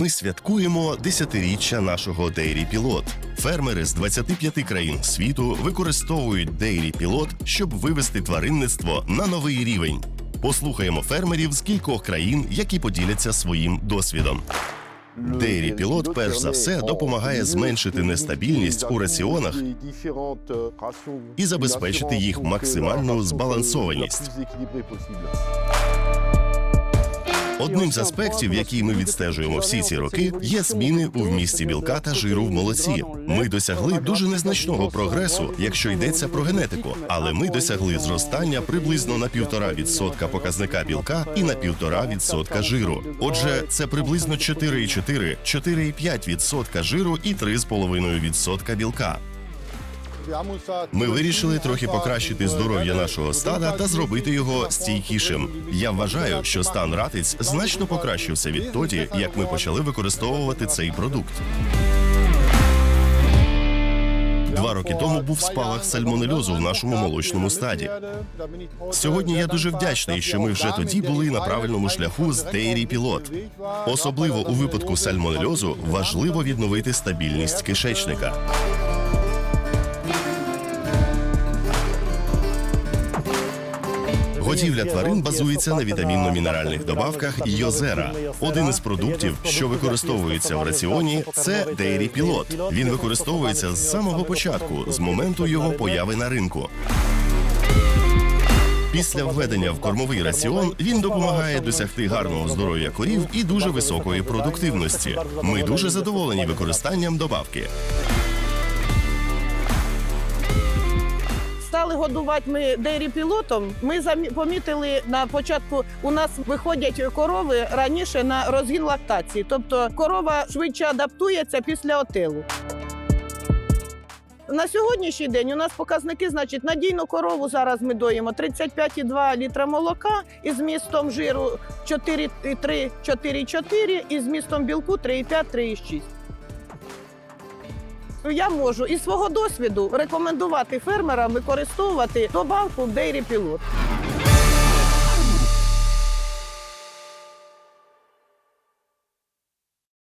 ми святкуємо десятиріччя нашого Dairy Pilot. Фермери з 25 країн світу використовують Dairy Pilot, щоб вивести тваринництво на новий рівень. Послухаємо фермерів з кількох країн, які поділяться своїм досвідом. Dairy Pilot, перш за все, допомагає зменшити нестабільність у раціонах і забезпечити їх максимальну збалансованість. Одним з аспектів, який ми відстежуємо всі ці роки, є зміни у вмісті білка та жиру в молоці. Ми досягли дуже незначного прогресу, якщо йдеться про генетику, але ми досягли зростання приблизно на півтора відсотка показника білка і на півтора відсотка жиру. Отже, це приблизно 4,4, 4,5 відсотка жиру і 3,5 відсотка білка. Ми вирішили трохи покращити здоров'я нашого стада та зробити його стійкішим. Я вважаю, що стан ратиць значно покращився відтоді, як ми почали використовувати цей продукт. Два роки тому був спалах сальмонельозу в нашому молочному стаді. Сьогодні я дуже вдячний, що ми вже тоді були на правильному шляху з Dairy Pilot. Особливо у випадку сальмонельозу важливо відновити стабільність кишечника. Годівля тварин базується на вітамінно-мінеральних добавках Йозера. Один із продуктів, що використовується в раціоні, це Dairy Pilot. Він використовується з самого початку, з моменту його появи на ринку. Після введення в кормовий раціон він допомагає досягти гарного здоров'я корів і дуже високої продуктивності. Ми дуже задоволені використанням добавки. Стали годувати ми дейрі пілотом. Ми замі- помітили на початку, у нас виходять корови раніше на розгін лактації. Тобто корова швидше адаптується після отелу. На сьогоднішній день у нас показники, значить, надійну корову зараз ми доїмо 35,2 літра молока із змістом жиру 4,3, 4,4 і змістом білку 3,5, 3,6. Я можу із свого досвіду рекомендувати фермерам використовувати добавку Dairy Pilot.